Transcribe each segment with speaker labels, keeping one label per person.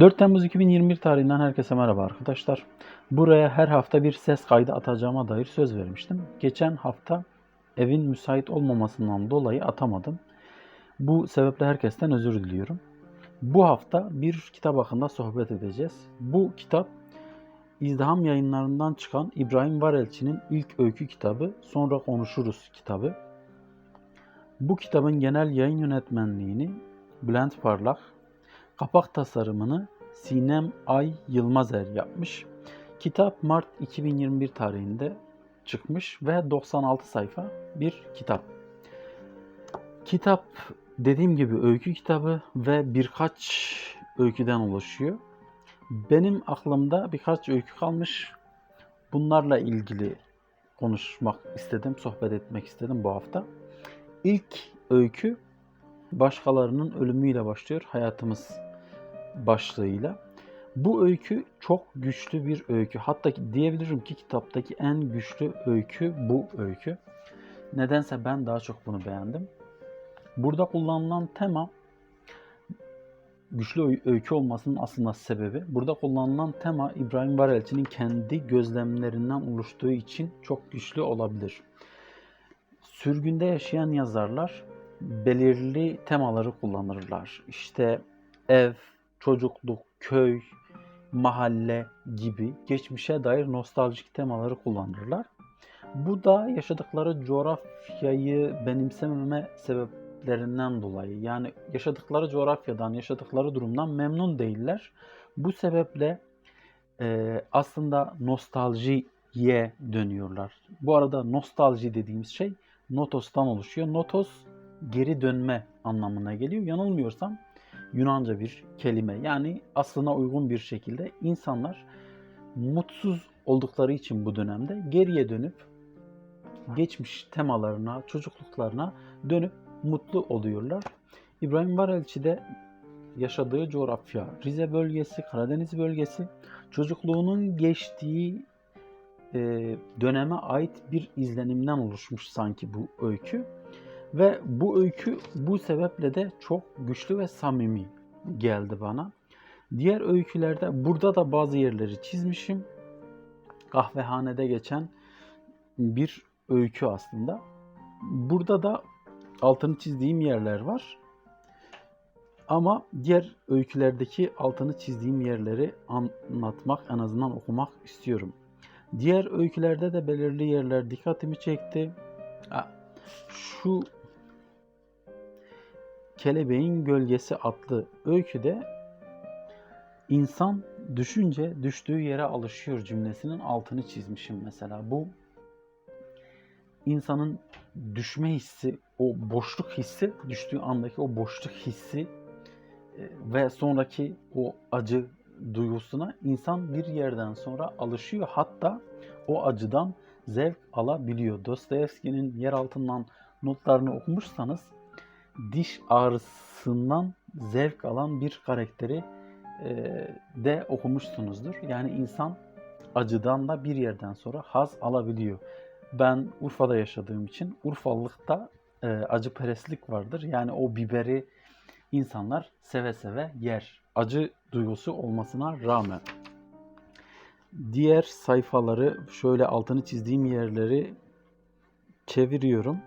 Speaker 1: 4 Temmuz 2021 tarihinden herkese merhaba arkadaşlar. Buraya her hafta bir ses kaydı atacağıma dair söz vermiştim. Geçen hafta evin müsait olmamasından dolayı atamadım. Bu sebeple herkesten özür diliyorum. Bu hafta bir kitap hakkında sohbet edeceğiz. Bu kitap İzdiham yayınlarından çıkan İbrahim Varelçi'nin ilk öykü kitabı Sonra Konuşuruz kitabı. Bu kitabın genel yayın yönetmenliğini Bülent Parlak, kapak tasarımını Sinem Ay Yılmazer yapmış. Kitap Mart 2021 tarihinde çıkmış ve 96 sayfa bir kitap. Kitap dediğim gibi öykü kitabı ve birkaç öyküden oluşuyor. Benim aklımda birkaç öykü kalmış. Bunlarla ilgili konuşmak istedim, sohbet etmek istedim bu hafta. İlk öykü başkalarının ölümüyle başlıyor hayatımız başlığıyla. Bu öykü çok güçlü bir öykü. Hatta diyebilirim ki kitaptaki en güçlü öykü bu öykü. Nedense ben daha çok bunu beğendim. Burada kullanılan tema güçlü öy- öykü olmasının aslında sebebi. Burada kullanılan tema İbrahim Varelçi'nin kendi gözlemlerinden oluştuğu için çok güçlü olabilir. Sürgünde yaşayan yazarlar belirli temaları kullanırlar. İşte ev, çocukluk, köy, mahalle gibi geçmişe dair nostaljik temaları kullanırlar. Bu da yaşadıkları coğrafyayı benimsememe sebeplerinden dolayı. Yani yaşadıkları coğrafyadan, yaşadıkları durumdan memnun değiller. Bu sebeple e, aslında nostaljiye dönüyorlar. Bu arada nostalji dediğimiz şey notos'tan oluşuyor. Notos geri dönme anlamına geliyor. Yanılmıyorsam Yunanca bir kelime. Yani aslına uygun bir şekilde insanlar mutsuz oldukları için bu dönemde geriye dönüp geçmiş temalarına, çocukluklarına dönüp mutlu oluyorlar. İbrahim Varelçi de yaşadığı coğrafya, Rize bölgesi, Karadeniz bölgesi, çocukluğunun geçtiği e, döneme ait bir izlenimden oluşmuş sanki bu öykü. Ve bu öykü bu sebeple de çok güçlü ve samimi geldi bana. Diğer öykülerde burada da bazı yerleri çizmişim. Kahvehanede geçen bir öykü aslında. Burada da altını çizdiğim yerler var. Ama diğer öykülerdeki altını çizdiğim yerleri anlatmak, en azından okumak istiyorum. Diğer öykülerde de belirli yerler dikkatimi çekti. Şu Kelebeğin Gölgesi adlı öyküde insan düşünce düştüğü yere alışıyor cümlesinin altını çizmişim mesela. Bu insanın düşme hissi, o boşluk hissi, düştüğü andaki o boşluk hissi e, ve sonraki o acı duygusuna insan bir yerden sonra alışıyor. Hatta o acıdan zevk alabiliyor. Dostoyevski'nin yer altından notlarını okumuşsanız diş ağrısından zevk alan bir karakteri e, de okumuşsunuzdur. Yani insan acıdan da bir yerden sonra haz alabiliyor. Ben Urfa'da yaşadığım için Urfalıkta e, acıperestlik vardır. Yani o biberi insanlar seve seve yer. Acı duygusu olmasına rağmen. Diğer sayfaları şöyle altını çizdiğim yerleri çeviriyorum.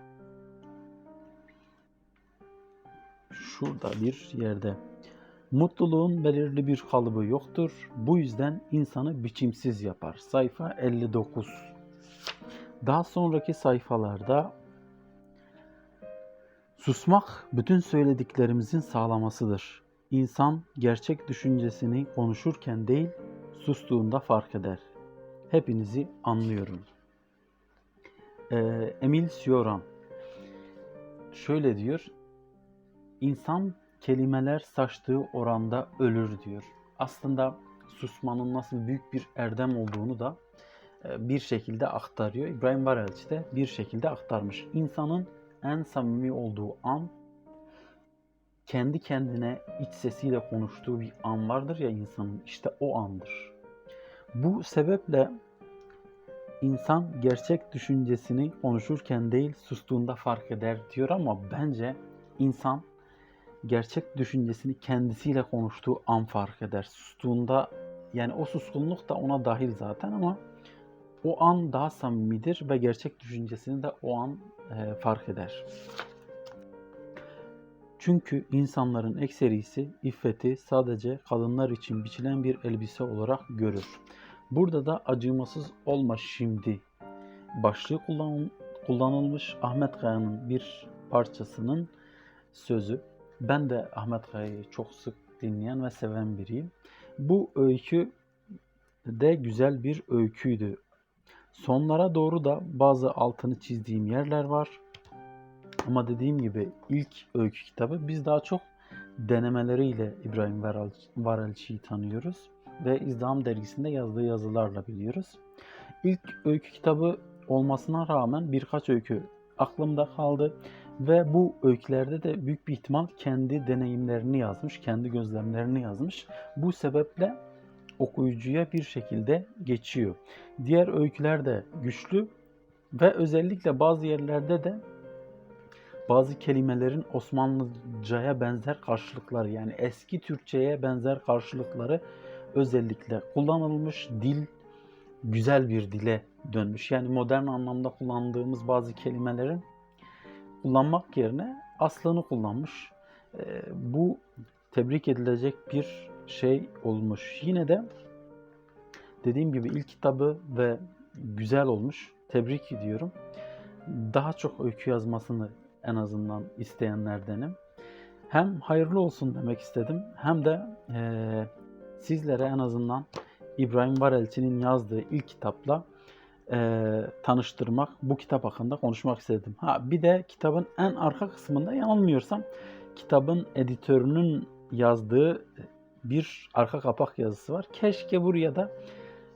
Speaker 1: Şurada bir yerde. Mutluluğun belirli bir kalıbı yoktur. Bu yüzden insanı biçimsiz yapar. Sayfa 59. Daha sonraki sayfalarda susmak bütün söylediklerimizin sağlamasıdır. İnsan gerçek düşüncesini konuşurken değil, sustuğunda fark eder. Hepinizi anlıyorum. Ee, Emil Cioran şöyle diyor. İnsan kelimeler saçtığı oranda ölür diyor. Aslında susmanın nasıl büyük bir erdem olduğunu da e, bir şekilde aktarıyor. İbrahim Varelçi de bir şekilde aktarmış. İnsanın en samimi olduğu an kendi kendine iç sesiyle konuştuğu bir an vardır ya insanın işte o andır. Bu sebeple insan gerçek düşüncesini konuşurken değil sustuğunda fark eder diyor ama bence insan gerçek düşüncesini kendisiyle konuştuğu an fark eder. Sustuğunda yani o suskunluk da ona dahil zaten ama o an daha samimidir ve gerçek düşüncesini de o an e, fark eder. Çünkü insanların ekserisi iffeti sadece kadınlar için biçilen bir elbise olarak görür. Burada da acımasız olma şimdi başlığı kullan, kullanılmış Ahmet Kaya'nın bir parçasının sözü. Ben de Ahmet Kaya'yı çok sık dinleyen ve seven biriyim. Bu öykü de güzel bir öyküydü. Sonlara doğru da bazı altını çizdiğim yerler var. Ama dediğim gibi ilk öykü kitabı biz daha çok denemeleriyle İbrahim Varelçi'yi tanıyoruz ve İzdiham dergisinde yazdığı yazılarla biliyoruz. İlk öykü kitabı olmasına rağmen birkaç öykü aklımda kaldı ve bu öykülerde de büyük bir ihtimal kendi deneyimlerini yazmış, kendi gözlemlerini yazmış. Bu sebeple okuyucuya bir şekilde geçiyor. Diğer öyküler de güçlü ve özellikle bazı yerlerde de bazı kelimelerin Osmanlıcaya benzer karşılıkları yani eski Türkçeye benzer karşılıkları özellikle kullanılmış. Dil güzel bir dile dönmüş. Yani modern anlamda kullandığımız bazı kelimelerin kullanmak yerine aslını kullanmış. Ee, bu tebrik edilecek bir şey olmuş. Yine de dediğim gibi ilk kitabı ve güzel olmuş. Tebrik ediyorum. Daha çok öykü yazmasını en azından isteyenlerdenim. Hem hayırlı olsun demek istedim hem de eee, sizlere en azından İbrahim Varelçi'nin yazdığı ilk kitapla eee, tanıştırmak, bu kitap hakkında konuşmak istedim. Ha bir de kitabın en arka kısmında yanılmıyorsam kitabın editörünün yazdığı bir arka kapak yazısı var. Keşke buraya da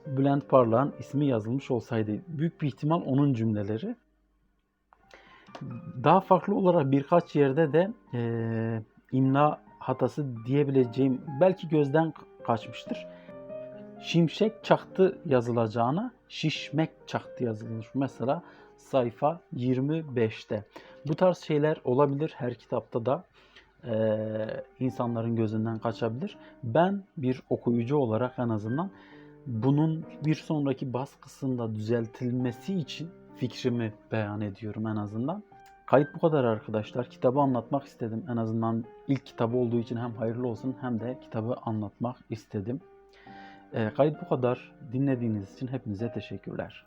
Speaker 1: Bülent Parlak'ın ismi yazılmış olsaydı. Büyük bir ihtimal onun cümleleri. Daha farklı olarak birkaç yerde de eee imla hatası diyebileceğim belki gözden kaçmıştır. Şimşek çaktı yazılacağına şişmek çaktı yazılmış. Mesela sayfa 25'te. Bu tarz şeyler olabilir her kitapta da eee, insanların gözünden kaçabilir. Ben bir okuyucu olarak en azından bunun bir sonraki baskısında düzeltilmesi için fikrimi beyan ediyorum en azından. Kayıt bu kadar arkadaşlar. Kitabı anlatmak istedim. En azından ilk kitabı olduğu için hem hayırlı olsun hem de kitabı anlatmak istedim. Ee, kayıt bu kadar. Dinlediğiniz için hepinize teşekkürler.